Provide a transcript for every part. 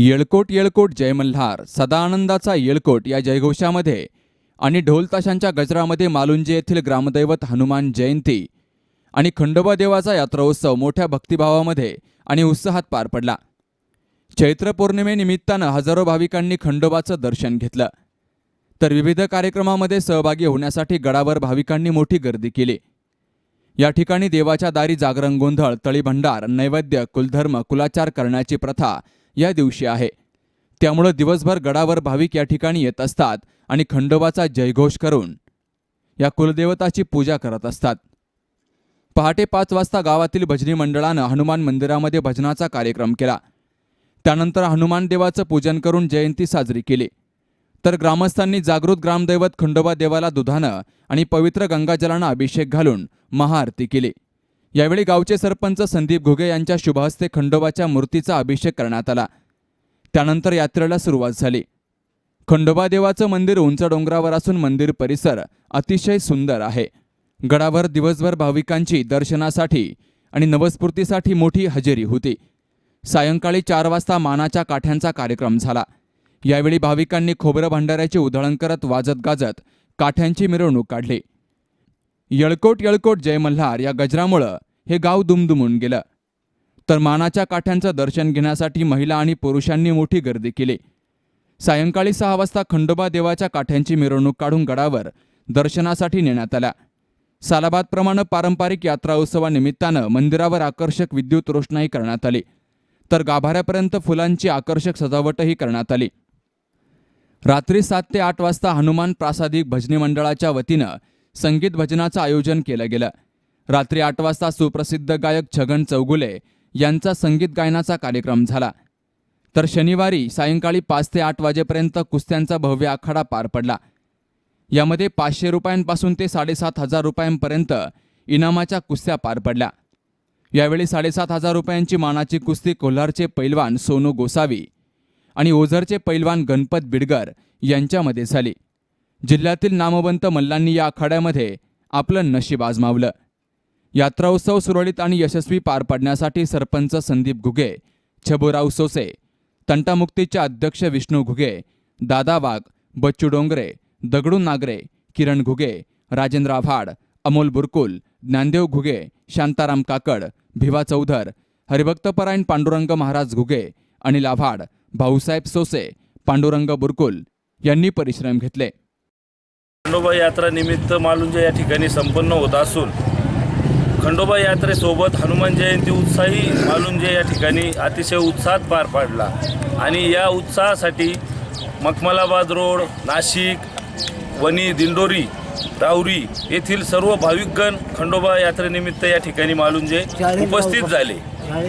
येळकोट येळकोट जय मल्हार सदानंदाचा येळकोट या जयघोषामध्ये आणि ढोलताशांच्या गजरामध्ये मालुंजे येथील ग्रामदैवत हनुमान जयंती आणि खंडोबा देवाचा यात्रोत्सव मोठ्या भक्तिभावामध्ये आणि उत्साहात पार पडला. चैत्र पौर्णिमेनिमित्तानं हजारो भाविकांनी खंडोबाचं दर्शन घेतलं. तर विविध कार्यक्रमामध्ये सहभागी होण्यासाठी गडावर भाविकांनी मोठी गर्दी केली. या ठिकाणी देवाच्या दारी जागरण गोंधळ तळीभंडार नैवेद्य कुलधर्म कुलाचार करण्याची प्रथा या दिवशी आहे. त्यामुळं दिवसभर गडावर भाविक या ठिकाणी येत असतात आणि खंडोबाचा जयघोष करून या कुलदेवताची पूजा करत असतात. पहाटे पाच वाजता गावातील भजनी मंडळानं हनुमान मंदिरामध्ये भजनाचा कार्यक्रम केला. त्यानंतर हनुमान देवाचं पूजन करून जयंती साजरी केली. तर ग्रामस्थांनी जागृत ग्रामदैवत खंडोबा देवाला दुधानं आणि पवित्र गंगाजलानं अभिषेक घालून महाआरती केली. यावेळी गावचे सरपंच संदीप घुगे यांच्या शुभहस्ते खंडोबाच्या मूर्तीचा अभिषेक करण्यात आला. त्यानंतर यात्रेला सुरुवात झाली. खंडोबा देवाचं मंदिर उंच डोंगरावर असून मंदिर परिसर अतिशय सुंदर आहे. गडावर दिवसभर भाविकांची दर्शनासाठी आणि नवस्फूर्तीसाठी मोठी हजेरी होती. सायंकाळी चार वाजता मानाच्या काठ्यांचा कार्यक्रम झाला. यावेळी भाविकांनी खोबरं भंडाऱ्याची उधळण करत वाजत गाजत काठ्यांची मिरवणूक काढली. यळकोट यळकोट जय मल्हार या गजरामुळं हे गाव दुमदुमून गेलं. तर मानाच्या काठ्यांचं दर्शन घेण्यासाठी महिला आणि पुरुषांनी मोठी गर्दी केली. सायंकाळी सहा वाजता खंडोबा देवाच्या काठ्यांची मिरवणूक काढून गडावर दर्शनासाठी नेण्यात आल्या. सालाबादप्रमाणे पारंपरिक यात्रा उत्सवानिमित्तानं मंदिरावर आकर्षक विद्युत रोषणाई करण्यात आली. तर गाभाऱ्यापर्यंत फुलांची आकर्षक सजावटही करण्यात आली. रात्री सात ते आठ वाजता हनुमान प्रासादिक भजनी मंडळाच्या वतीनं संगीत भजनाचं आयोजन केलं गेलं. रात्री आठ वाजता सुप्रसिद्ध गायक छगन चौगुले यांचा संगीत गायनाचा कार्यक्रम झाला. तर शनिवारी सायंकाळी पाच ते आठ वाजेपर्यंत कुस्त्यांचा भव्य आखाडा पार पडला. यामध्ये पाचशे रुपयांपासून ते साडेसात हजार रुपयांपर्यंत इनामाच्या कुस्त्या पार पडल्या. यावेळी साडेसात हजार रुपयांची मानाची कुस्ती कोल्हारचे पैलवान सोनू गोसावी आणि ओझरचे पैलवान गणपत बिडगर यांच्यामध्ये झाली. जिल्ह्यातील नामवंत मल्लांनी या आखाड्यामध्ये आपलं नशीब आजमावलं. यात्रा उत्सव सुरळीत आणि यशस्वी पार पाडण्यासाठी सरपंच संदीप घुगे छबुराव सोसे तंटामुक्तीचे अध्यक्ष विष्णू घुगे दादा वाघ बच्चू डोंगरे दगडू नागरे किरण घुगे राजेंद्र आव्हाड अमोल बुरकुल ज्ञानदेव घुगे शांताराम काकड भिवा चौधर हरिभक्तपरायण पांडुरंग महाराज घुगे अनिल आव्हाड भाऊसाहेब सोसे पांडुरंग बुरकुल यांनी परिश्रम घेतले. खंडोबा यात्रा निमित्त मालुंजा या ठिकाणी संपन्न होत असून खंडोबा यात्रेसोबत हनुमान जयंती उत्साही मालुंजे या ठिकाणी अतिशय उत्साहात पार पाडला. आणि या उत्साहासाठी मखमलाबाद रोड नाशिक वणी दिंडोरी राहुरी येथील सर्व भाविकगण खंडोबा यात्रेनिमित्त या ठिकाणी मालुंजे उपस्थित झाले.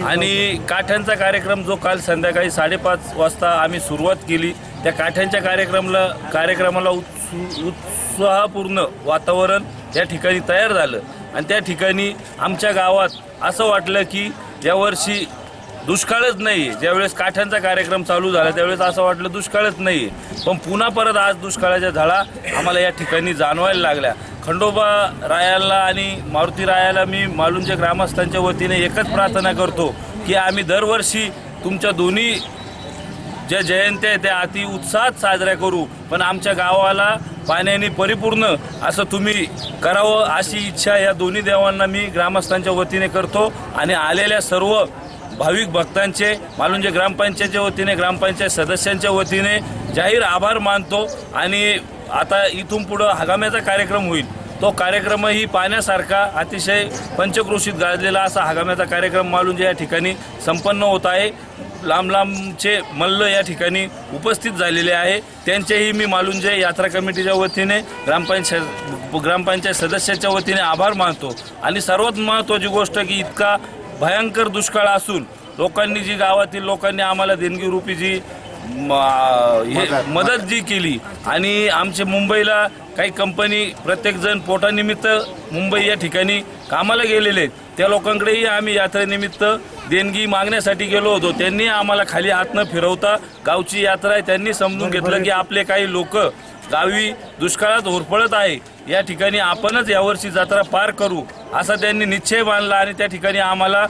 आणि काठ्यांचा कार्यक्रम जो काल संध्याकाळी साडेपाच वाजता आम्ही सुरुवात केली त्या काठ्यांच्या कार्यक्रमाला कार्यक्रमाला उत्सु उत्साहपूर्ण वातावरण या ठिकाणी तयार झालं. आणि त्या ठिकाणी आमच्या गावात असं वाटलं की यावर्षी दुष्काळच नाही. ज्यावेळेस काठ्यांचा कार्यक्रम चालू झाला त्यावेळेस असं वाटलं दुष्काळच नाही. आहे पण पुन्हा परत आज दुष्काळाच्या झाडा आम्हाला या ठिकाणी जाणवायला लागल्या. खंडोबा रायाला आणि मारुती रायाला मी मालूंच्या ग्रामस्थांच्या वतीने एकच प्रार्थना करतो की आम्ही दरवर्षी तुमच्या दोन्ही ज्या जयंत्या आहेत त्या अति उत्साहात साजऱ्या करू. पण आमच्या गावाला पाण्याने परिपूर्ण असं तुम्ही करावं अशी इच्छा या दोन्ही देवांना मी ग्रामस्थांच्या वतीने करतो. आणि आलेल्या सर्व भाविक भक्तांचे मालुंजे ग्रामपंचायतच्या वतीने ग्रामपंचायत सदस्यांच्या वतीने जाहीर आभार मानतो आणि आता इथून पुढं हगाम्याचा कार्यक्रम होईल. तो कार्यक्रमही पाहण्यासारखा अतिशय पंचक्रोशीत गाजलेला असा हगाम्याचा कार्यक्रम मालुंजे या ठिकाणी संपन्न होत आहे. लांब लांबचे मल्ल या ठिकाणी उपस्थित झालेले आहे. त्यांचेही मी मालुंजे यात्रा कमिटीच्या वतीने ग्रामपंचायत ग्रामपंचायत सदस्याच्या वतीने आभार मानतो. आणि सर्वात महत्त्वाची गोष्ट की इतका भयंकर दुष्काळ असून लोकांनी जी गावातील लोकांनी आम्हाला देणगीरूपी जी हे मदत जी केली आणि आमचे मुंबईला काही कंपनी प्रत्येकजण पोटानिमित्त मुंबई या ठिकाणी कामाला गेलेले आहेत. त्या लोकांकडेही आम्ही यात्रेनिमित्त देणगी मागण्यासाठी गेलो होतो. त्यांनी आम्हाला खाली हात न फिरवता गावची यात्रा आहे. त्यांनी समजून घेतलं की आपले काही लोक गावी दुष्काळात होरपळत आहे. या ठिकाणी आपणच यावर्षी जत्रा पार करू असा त्यांनी निश्चय मानला आणि त्या ठिकाणी आम्हाला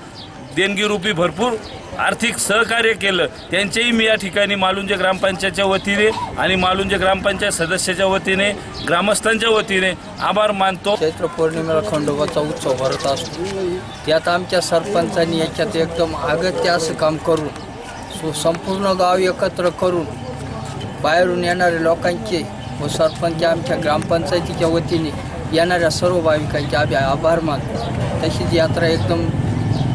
देणगीरूपी भरपूर आर्थिक सहकार्य केलं. त्यांचेही मी या ठिकाणी मालुंजे ग्रामपंचायतच्या वतीने आणि मालुंजे ग्रामपंचायत सदस्याच्या वतीने ग्रामस्थांच्या वतीने आभार मानतो. चैत्र पौर्णिमेला खंडोबाचा उत्सव भरत असतो. त्यात आमच्या सरपंचांनी याच्यात एकदम अगत्य असं काम करून सो संपूर्ण गाव एकत्र करून बाहेरून येणाऱ्या लोकांचे व सरपंच आमच्या ग्रामपंचायतीच्या वतीने येणाऱ्या सर्व भाविकांचे आम्ही आभार मानतो. तशीच यात्रा एकदम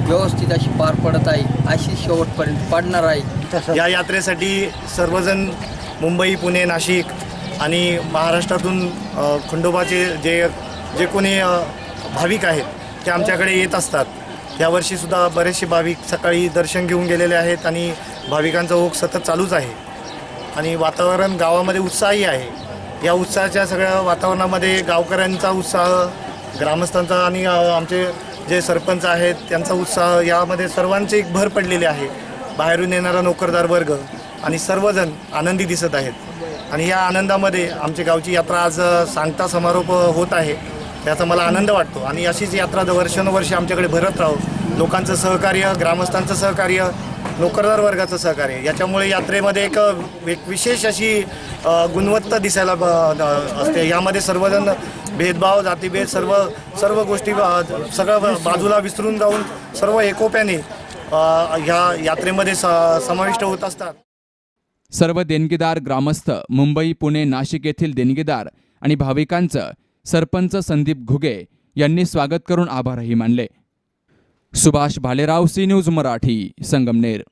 व्यवस्थित अशी पार पडत आहे अशी शेवटपर्यंत पडणार आहे. या यात्रेसाठी सर्वजण मुंबई पुणे नाशिक आणि महाराष्ट्रातून खंडोबाचे जे जे कोणी भाविक आहेत ते आमच्याकडे येत असतात. यावर्षीसुद्धा बरेचसे भाविक सकाळी दर्शन घेऊन गेलेले आहेत आणि भाविकांचा ओघ सतत चालूच आहे. आणि वातावरण गावामध्ये उत्साही आहे. या उत्साहाच्या सगळ्या वातावरणामध्ये गावकऱ्यांचा उत्साह ग्रामस्थांचा आणि आमचे जे सरपंच आहेत त्यांचा उत्साह यामध्ये सर्वांची एक भर पडलेली आहे. बाहेरून येणारा नोकरदार वर्ग आणि सर्वजण आनंदी दिसत आहेत. आणि या आनंदामध्ये आमची गावची यात्रा आज सांगता समारोप होत आहे. त्याचा मला आनंद वाटतो आणि अशीच यात्रा द- वर्षानुवर्षे आमच्याकडे भरत राहो. लोकांचं सहकार्य ग्रामस्थांचं सहकार्य नोकरदार वर्गाचं सहकार्य. याच्यामुळे यात्रेमध्ये एक एक विशेष अशी गुणवत्ता दिसायला असते. यामध्ये सर्वजण भेदभाव जातीभेद सर्व सर्व गोष्टी सगळं बाजूला विसरून जाऊन सर्व एकोप्याने ह्या यात्रेमध्ये स समाविष्ट होत असतात. सर्व देणगीदार ग्रामस्थ मुंबई पुणे नाशिक येथील देणगीदार आणि भाविकांचं सरपंच संदीप घुगे यांनी स्वागत करून आभारही मानले. Subhash Bhalerao C news Marathi Sangamner.